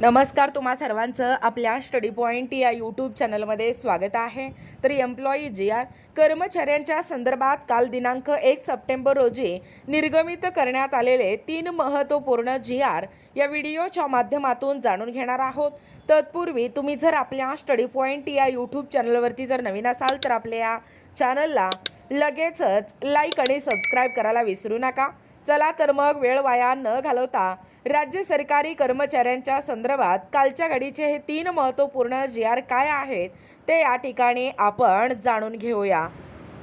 नमस्कार तुम्हा सर्वांचं आपल्या स्टडी पॉईंट या यूट्यूब चॅनलमध्ये स्वागत आहे. तर एम्प्लॉई जी आर कर्मचाऱ्यांच्या संदर्भात काल दिनांक एक सप्टेंबर रोजी निर्गमित करण्यात आलेले तीन महत्त्वपूर्ण जी आर या व्हिडिओच्या माध्यमातून जाणून घेणार आहोत. तत्पूर्वी तुम्ही जर आपल्या स्टडी पॉईंट या यूट्यूब चॅनलवरती जर नवीन असाल तर आपल्या या चॅनलला लगेचच लाईक आणि सबस्क्राईब करायला विसरू नका. चला तर मग वेळ वाया न घालवता राज्य सरकारी कर्मचाऱ्यांच्या संदर्भात कालच्या घडीचे हे तीन महत्त्वपूर्ण जी आर काय आहेत ते या ठिकाणी आपण जाणून घेऊया.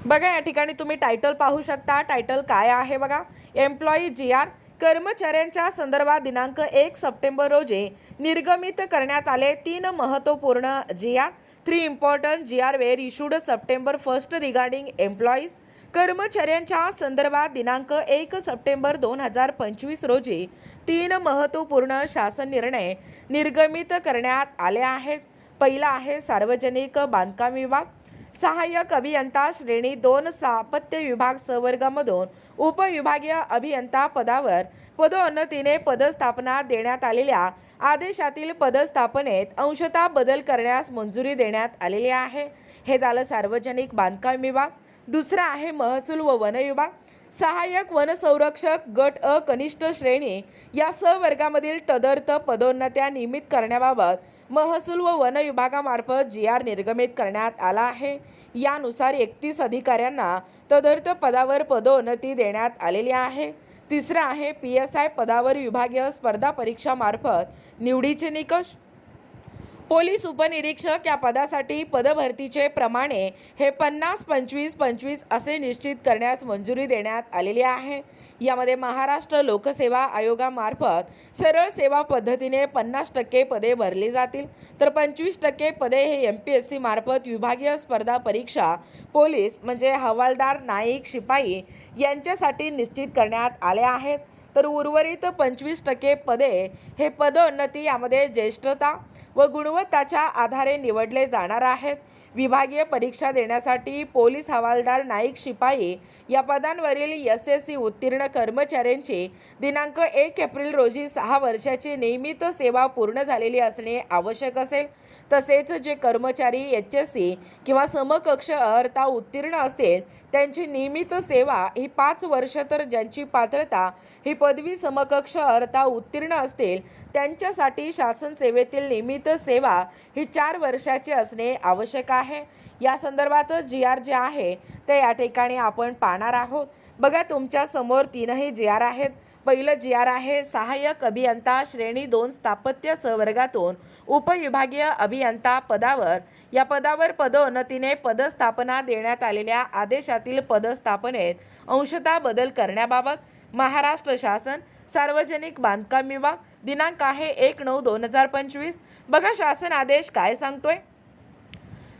बघा या ठिकाणी तुम्ही टायटल पाहू शकता. टायटल काय आहे बघा? एम्प्लॉई जी आर कर्मचाऱ्यांच्या संदर्भात दिनांक एक सप्टेंबर रोजी निर्गमित करण्यात आले तीन महत्त्वपूर्ण G R. Three important G R were issued September first regarding employees कर्मचाऱ्यांच्या संदर्भात दिनांक एक सप्टेंबर दोन हजार पंचवीस रोजी तीन महत्त्वपूर्ण शासन निर्णय निर्गमित करण्यात आले आहेत. पहिला आहे सार्वजनिक बांधकाम विभाग. सहाय्यक अभियंता श्रेणी दोन स्थापत्य विभाग संवर्गामधून उपविभागीय अभियंता पदावर पदोन्नतीने पदस्थापना देण्यात आलेल्या आदेशातील पदस्थापनेत अंशतः बदल करण्यास मंजुरी देण्यात आलेली आहे. हे झालं सार्वजनिक बांधकाम विभाग. दुसरा आहे महसूल व वन विभाग. सहाय्यक वनसंरक्षक गट अ कनिष्ठ श्रेणी या सहवर्गामधील तदर्थ पदोन्नत्या नियमित करण्याबाबत महसूल व वन विभागामार्फत जी आर निर्गमित करण्यात आला आहे. यानुसार एकतीस अधिकाऱ्यांना तदर्थ पदावर पदोन्नती देण्यात आलेली आहे. तिसरं आहे पी एस आय पदावर विभागीय स्पर्धा परीक्षामार्फत निवडीचे निकष. पोलीस उपनिरीक्षक या पदासाठी पदभरतीचे प्रमाणे हे पन्नास पंचवीस पंचवीस असे निश्चित करण्यास मंजुरी देण्यात आलेली आहे. यामध्ये महाराष्ट्र लोकसेवा आयोगामार्फत सरळ सेवा पद्धतीने पन्नास टक्के पदे भरली जातील. तर पंचवीस टक्के पदे हे एम पी एस सी मार्फत विभागीय स्पर्धा परीक्षा पोलीस म्हणजे हवालदार नाईक शिपाई यांच्यासाठी निश्चित करण्यात आले आहेत. तर उर्वरित पंचवीस टक्के पदे हे पदोन्नती यामध्ये ज्येष्ठता व गुणवत्ताच्या आधारे निवडले जाणार आहेत. विभागीय परीक्षा देण्यासाठी पोलीस हवालदार नाईक शिपाई या पदांवरील एस एस सी उत्तीर्ण कर्मचाऱ्यांची दिनांक एक एप्रिल रोजी सहा वर्षाची नियमित सेवा पूर्ण झालेली असणे आवश्यक असेल. तसेच जे कर्मचारी एच एस सी किंवा समकक्ष अर्हता उत्तीर्ण असतील त्यांची नियमित सेवा ही पाच वर्ष तर ज्यांची पात्रता ही पदवी समकक्ष अर्हता उत्तीर्ण असतील त्यांच्यासाठी शासन सेवेतील नियमित सेवा ही चार वर्षाची असणे आवश्यक आहे. या संदर्भातच जी आर जे आहे ते या ठिकाणी आपण पाहणार आहोत. बघा तुमच्यासमोर तीनही जी आर आहेत. पहिलं जी आर आहे सहाय्यक अभियंता श्रेणी दोन स्थापत्य संवर्गातून उपविभागीय अभियंता पदावर. या पदावर पदोन्नतीने पदस्थापना देण्यात आलेल्या आदेशातील पदस्थापनेत अंशतः बदल करण्याबाबत महाराष्ट्र शासन सार्वजनिक बांधकाम विभाग दिनांक आहे एक नऊ दोन हजार पंचवीस. बघा शासन आदेश काय सांगतोय?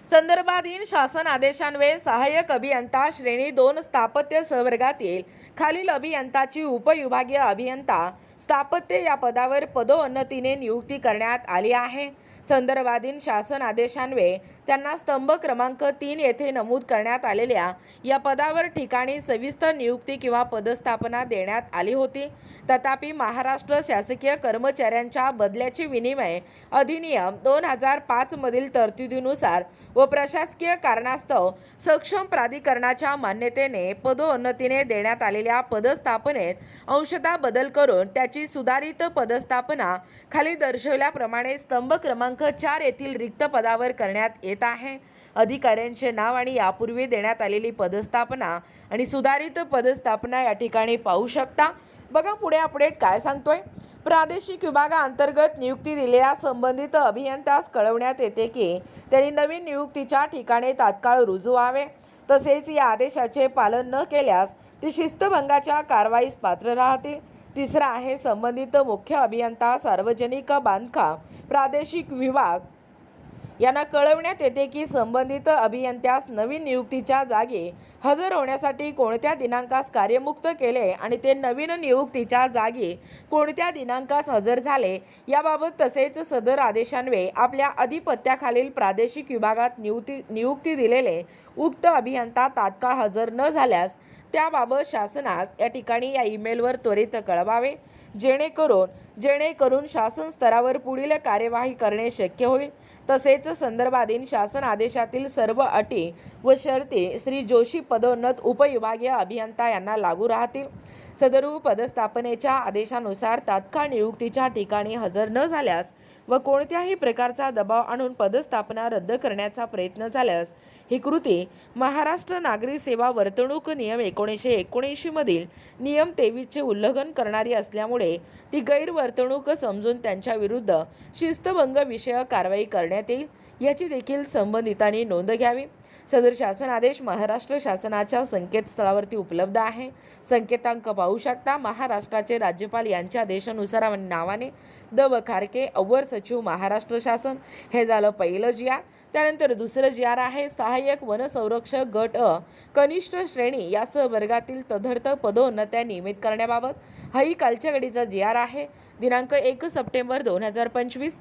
संदर्भाधीन शासन आदेशान्वये सहाय्यक अभियंता श्रेणी दोन स्थापत्य संवर्गातील खालील अभियंताची उपविभागीय अभियंता स्थापत्य या पदावर पदोन्नतीने नियुक्ती करण्यात आली आहे. संदर्भाधीन शासन आदेशान्वये त्यांना स्तंभ क्रमांक तीन येथे नमूद करण्यात आलेल्या या पदावर ठिकाणी सविस्तर नियुक्ती किंवा पदस्थापना देण्यात आली होती. तथापि महाराष्ट्र शासकीय कर्मचाऱ्यांच्या बदल्याचे विनिमय अधिनियम दोन हजार पाचमधील तरतुदीनुसार व प्रशासकीय कारणास्तव सक्षम प्राधिकरणाच्या मान्यतेने पदोन्नतीने देण्यात आलेल्या पदस्थापनेत अंशतः बदल करून त्याची सुधारित पदस्थापना खाली दर्शवल्याप्रमाणे स्तंभ क्रमांक चार येथील रिक्त पदावर करण्यात येत आहे. अधिकाऱ्यांचे नाव आणि यापूर्वी देण्यात आलेली पदस्थापना आणि सुधारित पदस्थापना या ठिकाणी पाहू शकता. बघा पुढे अपडेट काय सांगतोय. प्रादेशिक विभागाअंतर्गत नियुक्ती दिलेल्या संबंधित अभियंत्यास कळवण्यात येते की त्यांनी नवीन नियुक्तीच्या ठिकाणी तात्काळ रुजू व्हावे. तसेच या आदेशाचे पालन न केल्यास ते शिस्तभंगाच्या कारवाईस पात्र राहतील. तिसरा आहे संबंधित मुख्य अभियंता सार्वजनिक बांधकाम प्रादेशिक विभाग यांना कळवण्यात येते की संबंधित अभियंत्यास नवीन नियुक्तीच्या जागी हजर होण्यासाठी कोणत्या दिनांकास कार्यमुक्त केले आणि ते नवीन नियुक्तीच्या जागी कोणत्या दिनांकास हजर झाले याबाबत तसेच सदर आदेशान्वये आपल्या अधिपत्याखालील प्रादेशिक विभागात नियुक्ती नियुक्ती दिलेले उक्त अभियंता तात्काळ हजर न झाल्यास त्याबाबत शासनास या ठिकाणी या ईमेलवर त्वरित कळवावे. जेणेकरून जेणेकरून शासन स्तरावर पुढील कार्यवाही करणे शक्य होईल. तसेच संदर्भाधीन शासन आदेशातील सर्व अटी व शर्ती श्री जोशी पदोन्नत उपविभागीय अभियंता यांना लागू राहतील. सदरू पदस्थापनेच्या आदेशानुसार तात्काळ नियुक्तीच्या ठिकाणी हजर न झाल्यास व कोणत्याही प्रकारचा दबाव आणून पदस्थापना रद्द करण्याचा प्रयत्न झाल्यास ही कृती महाराष्ट्र नागरी सेवा वर्तणूक नियम एकोणीसशे एकोणऐंशीमधील नियम तेवीसचे उल्लंघन करणारी असल्यामुळे ती गैरवर्तणूक समजून त्यांच्या विरुद्ध शिस्तभंग विषयक कारवाई करण्यात येईल याची देखील संबंधितांनी नोंद घ्यावी. सदर शासन आदेश महाराष्ट्र शासनाच्या संकेतस्थळावरती उपलब्ध आहे. संकेतांक पाहू शकता महाराष्ट्राचे राज्यपाल यांच्या आदेशानुसार नावाने द व खारके अव्वर सचिव महाराष्ट्र शासन हे झालं पहिलं जी त्यानंतर दुसरं जी आर आहे सहाय्यक वनसंरक्षक गट अ कनिष्ठ श्रेणी यासह वर्गातील तदर्थ पदोन्नत्या नियमित करण्याबाबत. हाही कालच्या घडीचा जी आर आहे दिनांक एक सप्टेंबर दोन हजार पंचवीस.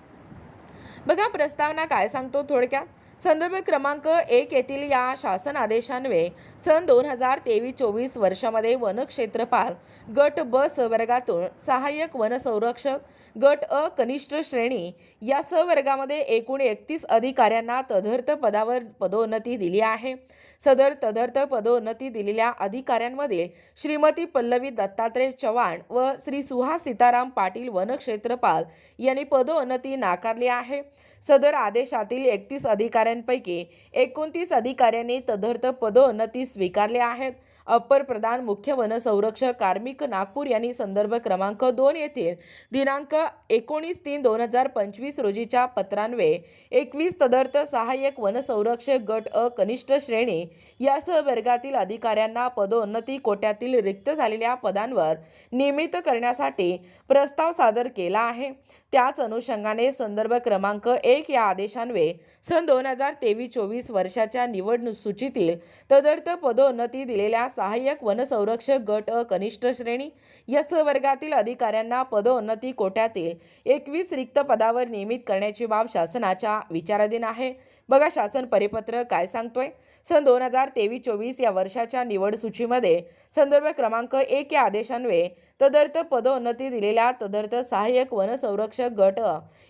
बघा प्रस्तावना काय सांगतो थोडक्यात? संदर्भ क्रमांक एक येथील या शासन आदेशान्वये सन दोन हजार तेवीस चोवीस वर्षामध्ये वनक्षेत्रपाल गट ब सवर्गातून सहाय्यक वनसंरक्षक गट अ कनिष्ठ श्रेणी या सवर्गामध्ये एकूण एकतीस अधिकाऱ्यांना तदर्थ पदावर पदोन्नती दिली आहे. सदर तदर्थ पदोन्नती दिलेल्या अधिकाऱ्यांमध्ये श्रीमती पल्लवी दत्तात्रय चव्हाण व श्री सुहास सीताराम पाटील वनक्षेत्रपाल यांनी पदोन्नती नाकारली आहे. सदर आदेशातील एकतीस अधिकाऱ्यांपैकी एकोणतीस अधिकाऱ्यांनी तदर्थ पदोन्नती स्वीकारले आहेत. अप्पर प्रधान मुख्य वनसंरक्षक कार्मिक नागपूर यांनी संदर्भ क्रमांक दोन येथील दिनांक एकोणीस तीन दोन हजार पंचवीस रोजीच्या पत्रान्वये एकवीस तदर्थ सहाय्यक वनसंरक्षक गट अ कनिष्ठ श्रेणी यासह वर्गातील अधिकाऱ्यांना पदोन्नती कोट्यातील रिक्त झालेल्या पदांवर नियमित करण्यासाठी प्रस्ताव सादर केला आहे. त्याच अनुषंगाने संदर्भ क्रमांक एक या आदेशान्वये सन दोन हजार तेवीस चोवीस वर्षाच्या निवडणूक सूचीतील तदर्थ पदोन्नती दिलेल्या सहाय्यक वनसंरक्षक गट अ कनिष्ठ श्रेणी या वर्गातील अधिकाऱ्यांना पदोन्नती कोट्यातील एकवीस रिक्त पदावर नियमित करण्याची बाब शासनाच्या विचाराधीन आहे. बघा शासन परिपत्र काय सांगतोय? सन दोन हजार तेवीस चोवीस या वर्षाच्या निवड सूचीमध्ये संदर्भ क्रमांक एक या आदेशान्वये तदर्थ पदोन्नती दिलेल्या तदर्थ सहाय्यक वनसंरक्षक गट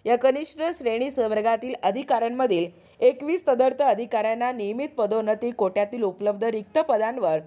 या कनिष्ठ श्रेणी संवर्गातील अधिकाऱ्यांमधील एकवीस तदर्थ अधिकाऱ्यांना नियमित पदोन्नती कोट्यातील उपलब्ध रिक्त पदांवर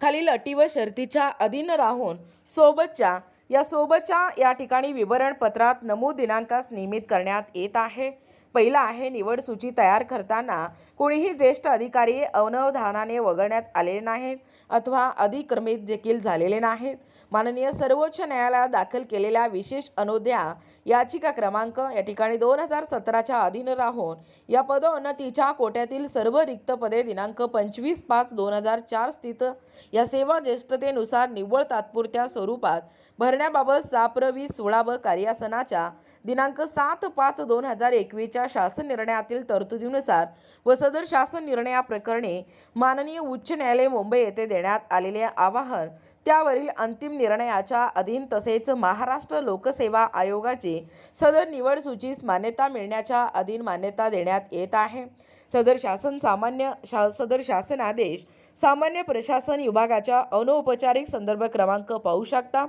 खालील अटी व शर्तीच्या अधीन राहून सोबतच्या या सोबतच्या या ठिकाणी विवरणपत्रात नमूद दिनांकास नियमित करण्यात येत आहे. पहिला आहे निवड सूची तयार करताना कोणीही ज्येष्ठ अधिकारी अनवधानाने वगळण्यात आलेले नाहीत अथवा अधिक्रमित देखील झालेले नाहीत. माननीय सर्वोच्च न्यायालयात दाखल केलेल्या विशेष अनुद्या याचिका क्रमांक या ठिकाणी दोन हजार सतराच्या अधीन राहून या पदोन्नतीच्या कोट्यातील सर्व रिक्त पदे दिनांक पंचवीस पाच दोन हजार चार स्थित या सेवा ज्येष्ठतेनुसार निव्वळ तात्पुरत्या स्वरूपात भरण्याबाबत साप्रवी सोळा ब कार्यासनाच्या दिनांक सात पाच दोन हजार एकवीसच्या शासन निर्णयातील तरतुदीनुसार व सदर शासन निर्णयाप्रकरणी माननीय उच्च न्यायालय मुंबई येथे देण्यात आलेले आवाहन त्यावरील अंतिम निर्णयाच्या अधीन तसेच महाराष्ट्र लोकसेवा आयोगाची सदर निवड सूचीस मान्यता मिळण्याच्या अधीन मान्यता देण्यात येत आहे. सदर शासन सामान्य शा सदर शासन आदेश सामान्य प्रशासन विभागाच्या अनौपचारिक संदर्भ क्रमांक पाहू शकता.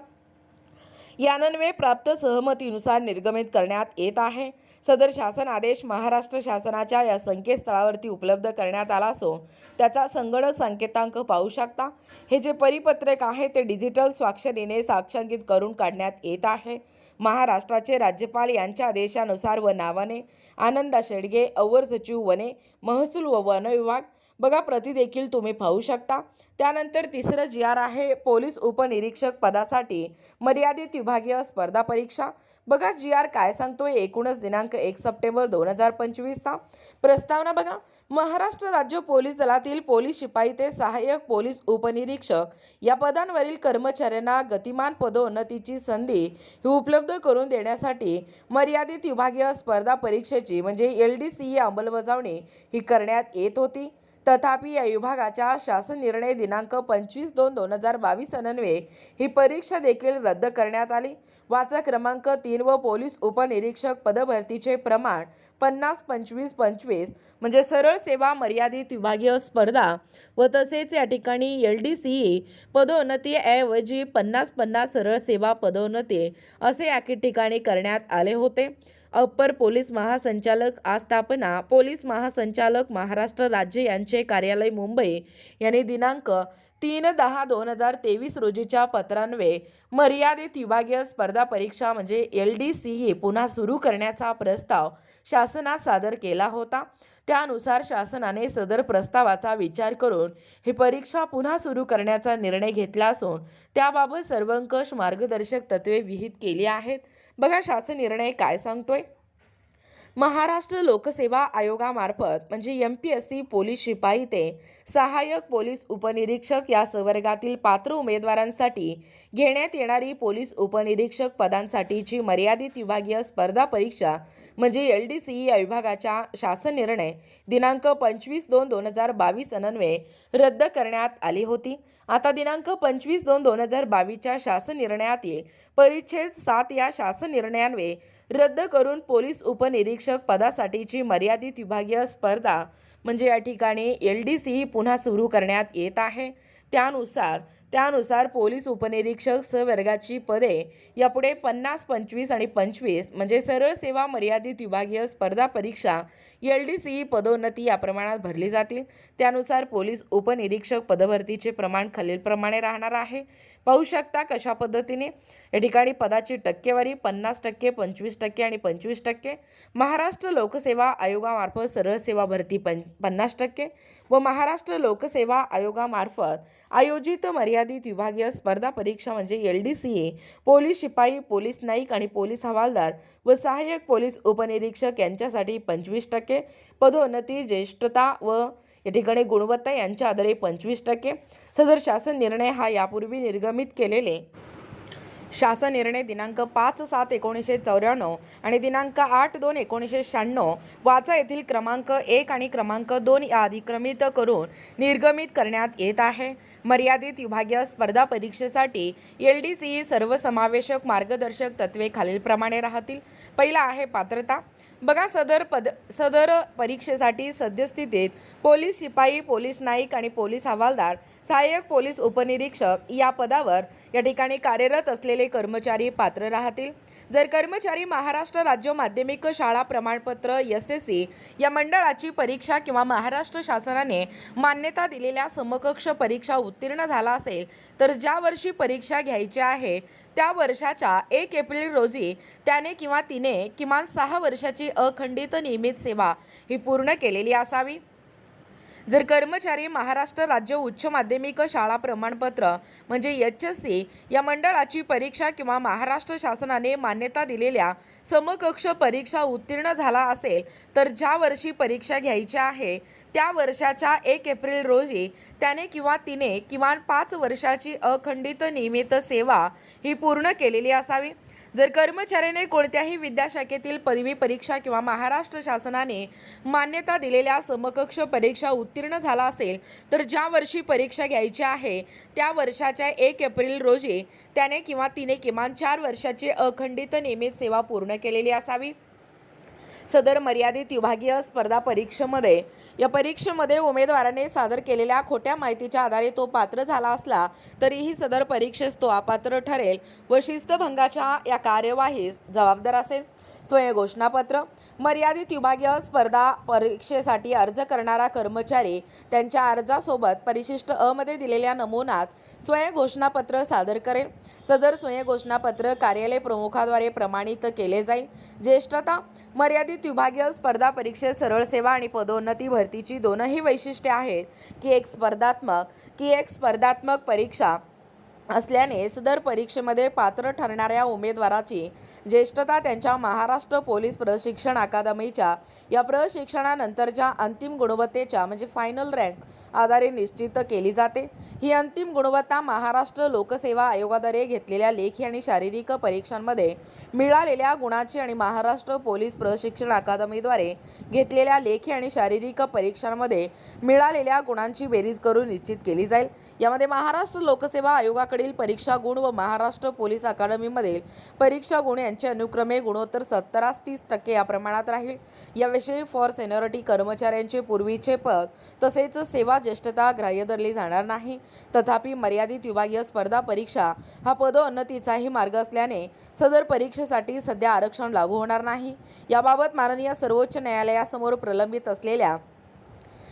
यानन्वये प्राप्त सहमतीनुसार निर्गमित करण्यात येत आहे. सदर शासन आदेश महाराष्ट्र शासनाच्या या संकेतस्थळावरती उपलब्ध करण्यात आला असून त्याचा संगणक संकेतांक पाहू शकता. हे जे परिपत्रक आहे ते डिजिटल स्वाक्षरीने साक्षांकित करून काढण्यात येत आहे. महाराष्ट्राचे राज्यपाल यांच्या आदेशानुसार व नावाने आनंदा शेडगे अवर सचिव वने महसूल व वन विभाग बघा प्रति देखील तुम्ही पाहू शकता. त्यानंतर तिसरं जी आर आहे पोलीस उपनिरीक्षक पदासाठी मर्यादित विभागीय स्पर्धा परीक्षा. बघा जी आर काय सांगतोय? एकूणच दिनांक एक सप्टेंबर दोन हजार पंचवीसचा. प्रस्तावना बघा. महाराष्ट्र राज्य पोलीस दलातील पोलीस शिपाई ते सहाय्यक पोलीस उपनिरीक्षक या पदांवरील कर्मचाऱ्यांना गतिमान पदोन्नतीची संधी ही उपलब्ध करून देण्यासाठी मर्यादित विभागीय स्पर्धा परीक्षेची म्हणजे एल डी सी अंमलबजावणी ही करण्यात येत होती. तथापि या विभागाच्या शासन निर्णय दिनांक पंचवीस दोन दोन हजार बावीस अन्वये ही परीक्षा देखील रद्द करण्यात आली. वाचा क्रमांक तीन व पोलीस उपनिरीक्षक पदभरतीचे प्रमाण पन्नास पंचवीस पंचवीस म्हणजे सरळ सेवा मर्यादित विभागीय स्पर्धा व तसेच या ठिकाणी एल डी सी ई पदोन्नती ऐवजी पन्नास पन्नास सरळ सेवा पदोन्नती असे या ठिकाणी करण्यात आले होते. अप्पर पोलीस महासंचालक आस्थापना पोलीस महासंचालक महाराष्ट्र राज्य यांचे कार्यालय मुंबई यांनी दिनांक तीन दहा दोन हजार तेवीस रोजीच्या पत्रान्वये मर्यादित विभागीय स्पर्धा परीक्षा म्हणजे एल डी सी ही पुन्हा सुरू करण्याचा प्रस्ताव शासनात सादर केला होता. त्यानुसार शासनाने सदर प्रस्तावाचा विचार करून ही परीक्षा पुन्हा सुरू करण्याचा निर्णय घेतला असून त्याबाबत सर्वंकष मार्गदर्शक तत्वे विहित केली आहेत. बघा शासन निर्णय काय सांगतोय? महाराष्ट्र लोकसेवा आयोगामार्फत म्हणजे M P S C police शिपाई ते सहाय्यक पोलीस उपनिरीक्षक या संवर्गातील पात्र उमेदवारांसाठी घेण्यात येणारी पोलीस उपनिरीक्षक पदांसाठीची मर्यादित विभागीय स्पर्धा परीक्षा म्हणजे एल डी सी या विभागाच्या शासन निर्णय दिनांक पंचवीस दोन दोन हजार बावीस अन्वये रद्द करण्यात आली होती. आता दिनांक पंचवीस दोन दोन हजार बावीसच्या शासन निर्णयात येईल परिच्छेद सात या शासन निर्णयान्वये रद्द करून पोलीस उपनिरीक्षक पदासाठीची मर्यादित विभागीय स्पर्धा म्हणजे या ठिकाणी एल डी सी पुन्हा सुरू करण्यात येत आहे. त्यानुसार त्यानुसार पोलीस उपनिरीक्षक स वर्गाची पदे यापुढे पन्नास पंचवीस आणि पंचवीस म्हणजे सरळ सेवा मर्यादित विभागीय स्पर्धा परीक्षा एल डी सी ई पदोन्नती या प्रमाणात भरली जातील. त्यानुसार पोलीस उपनिरीक्षक पदभरतीचे प्रमाण खालीलप्रमाणे राहणार आहे. पाहू शकता कशा पद्धतीने. या ठिकाणी पदाची टक्केवारी पन्नास टक्के पंचवीस टक्के आणि पंचवीस टक्के. महाराष्ट्र लोकसेवा आयोगामार्फत सरळ सेवा भरती पं पन्नास टक्के व महाराष्ट्र लोकसेवा आयोगामार्फत आयोजित मर्यादित विभागीय स्पर्धा परीक्षा म्हणजे L D C E police शिपाई पोलीस नाईक आणि पोलीस हवालदार व सहाय्यक पोलीस उपनिरीक्षक यांच्यासाठी पंचवीस टक्के. पदोन्नती ज्येष्ठता व या ठिकाणी गुणवत्ता यांच्या आधारे पंचवीस टक्के. सदर शासन निर्णय हा यापूर्वी निर्गमित केलेले. शासन निर्णय दिनांक पाच सात एकोणीसशे चौऱ्याण्णव आणि दिनांक आठ दोन एकोणीसशे शहाण्णव वाचा येथील क्रमांक एक आणि क्रमांक दोन या अधिक्रमित करून निर्गमित करण्यात येत आहे. मर्यादित विभागीय स्पर्धा परीक्षेसाठी एल डी सी सर्वसमावेशक मार्गदर्शक तत्वे खालीलप्रमाणे राहतील. पहिला आहे पात्रता. बघा सदर पद सदर परीक्षेसाठी सद्यस्थितीत पोलीस शिपाई पोलीस नाईक आणि पोलीस हवालदार सहाय्यक पोलीस उपनिरीक्षक या पदावर या ठिकाणी कार्यरत असलेले कर्मचारी पात्र राहतील. जर कर्मचारी महाराष्ट्र राज्य माध्यमिक शाळा प्रमाणपत्र एस एस सी या मंडळाची परीक्षा किंवा महाराष्ट्र शासनाने मान्यता दिलेल्या समकक्ष परीक्षा उत्तीर्ण झाला असेल तर ज्या वर्षी परीक्षा घ्यायची आहे त्या वर्षाच्या एक एप्रिल रोजी त्याने किंवा तिने किमान सहा वर्षाची अखंडित नियमित सेवा ही पूर्ण केलेली असावी. जर कर्मचारी महाराष्ट्र राज्य उच्च माध्यमिक शाळा प्रमाणपत्र म्हणजे एच एस सी या मंडळाची परीक्षा किंवा महाराष्ट्र शासनाने मान्यता दिलेल्या समकक्ष परीक्षा उत्तीर्ण झाला असेल तर ज्या वर्षी परीक्षा घ्यायची आहे त्या वर्षाच्या एक एप्रिल रोजी त्याने किंवा तिने किमान पाच वर्षाची अखंडित नियमित सेवा ही पूर्ण केलेली असावी. जर कर्मचाऱ्याने कोणत्याही विद्याशाखेतील पदवी परीक्षा किंवा महाराष्ट्र शासनाने मान्यता दिलेल्या समकक्ष परीक्षा उत्तीर्ण झाला असेल तर ज्या वर्षी परीक्षा घ्यायची आहे त्या वर्षाच्या एक एप्रिल रोजी त्याने किंवा तिने किमान चार वर्षाची अखंडित नियमित सेवा पूर्ण केलेली असावी. सदर मर्यादित विभागीय स्पर्धा परीक्षेमध्ये. या परीक्षेमध्ये उमेदवाराने सादर केलेल्या खोट्या माहितीच्या आधारे तो पात्र झाला असला तरीही सदर परीक्षेस तो अपात्र ठरेल व शिस्तभंगाच्या या कार्यवाहीस जबाबदार असेल. स्वयंघोषणापत्र मर्यादित विभागीय स्पर्धा परीक्षेसाठी अर्ज करणारा कर्मचारी त्यांच्या अर्जासोबत परिशिष्ट अ मध्ये दिलेल्या नमुनात स्वयंघोषणापत्र सादर करेल. सदर स्वयंघोषणापत्र कार्यालय प्रमुखाद्वारे प्रमाणित केले जाईल. ज्येष्ठता मर्यादित विभागीय स्पर्धा परीक्षेत सरळ सेवा आणि पदोन्नती भरतीची दोनही वैशिष्ट्ये आहेत. की एक स्पर्धात्मक की एक स्पर्धात्मक परीक्षा. असल्याने सदर परीक्षेमध्ये पात्र ठरणाऱ्या उमेदवाराची ज्येष्ठता त्यांच्या महाराष्ट्र पोलीस प्रशिक्षण अकादमीच्या या प्रशिक्षणानंतरच्या अंतिम गुणवत्तेच्या म्हणजे फायनल रँक आधारे निश्चित केली जाते. ही अंतिम गुणवत्ता महाराष्ट्र लोकसेवा आयोगाद्वारे घेतलेल्या लेखी आणि शारीरिक परीक्षांमध्ये मिळालेल्या गुणाची आणि महाराष्ट्र पोलीस प्रशिक्षण अकादमीद्वारे घेतलेल्या लेखी आणि शारीरिक परीक्षांमध्ये मिळालेल्या गुणांची बेरीज करून निश्चित केली जाईल. यामध्ये महाराष्ट्र लोकसेवा आयोगाकडील परीक्षा गुण व महाराष्ट्र पोलीस अकादमीमधील परीक्षा गुण यांचे अनुक्रमे गुणोत्तर सत्तरास तीस टक्के या प्रमाणात राहील. याविषयी फॉर सेनॉरिटी कर्मचाऱ्यांचे पूर्वीचे पद तसेच सेवा ज्येष्ठता ग्राह्य धरली जाणार नाही. तथापि मर्यादित विभागीय स्पर्धा परीक्षा हा पदोन्नतीचाही मार्ग असल्याने सदर परीक्षेसाठी सध्या आरक्षण लागू होणार नाही. याबाबत माननीय सर्वोच्च न्यायालयासमोर प्रलंबित असलेल्या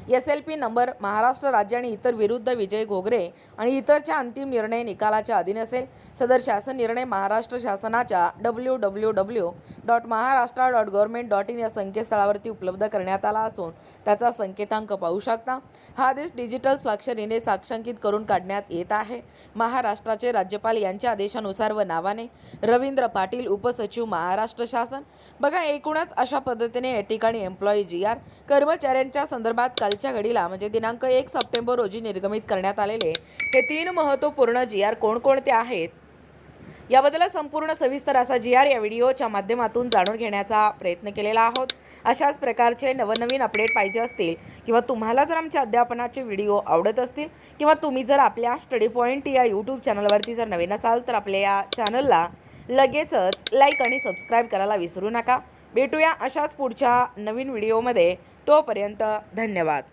S L P number Maharashtra राज्य आणि इतर विरुद्ध विजय घोगरे आणि इतरच्या अंतिम निर्णय निकालाच्या अधीन असेल. सदर शासन निर्णय महाराष्ट्र शासनाच्या W W W dot Maharashtra dot government dot in या संकेतस्थळावरती उपलब्ध करण्यात आला असून त्याचा संकेतांक पाहू शकता. हा आदेश डिजिटल स्वाक्षरीने साक्षांकित करून काढण्यात येत आहे. महाराष्ट्राचे राज्यपाल यांच्या आदेशानुसार व नावाने रवींद्र पाटील उपसचिव महाराष्ट्र शासन. बघा एकूणच अशा पद्धतीने या ठिकाणी एम्प्लॉई जी आर कर्मचाऱ्यांच्या संदर्भात कालच्या घडीला म्हणजे दिनांक एक सप्टेंबर रोजी निर्गमित करण्यात आलेले हे तीन महत्त्वपूर्ण जी आर कोणकोणते आहेत? याबद्दल संपूर्ण सविस्तर असा जी आर या व्हिडिओच्या माध्यमातून जाणून घेण्याचा प्रयत्न केलेला आहोत. अशाच प्रकारचे नवनवीन अपडेट पाहिजे असतील किंवा तुम्हाला जर आमच्या अध्यापनाचे व्हिडिओ आवडत असतील किंवा तुम्ही जर आपल्या स्टडी पॉईंट या यूट्यूब चॅनलवरती जर नवीन असाल तर आपल्या या चॅनलला लगेचच लाईक आणि सबस्क्राईब करायला विसरू नका. भेटूया अशाच पुढच्या नवीन व्हिडिओमध्ये. तोपर्यंत धन्यवाद.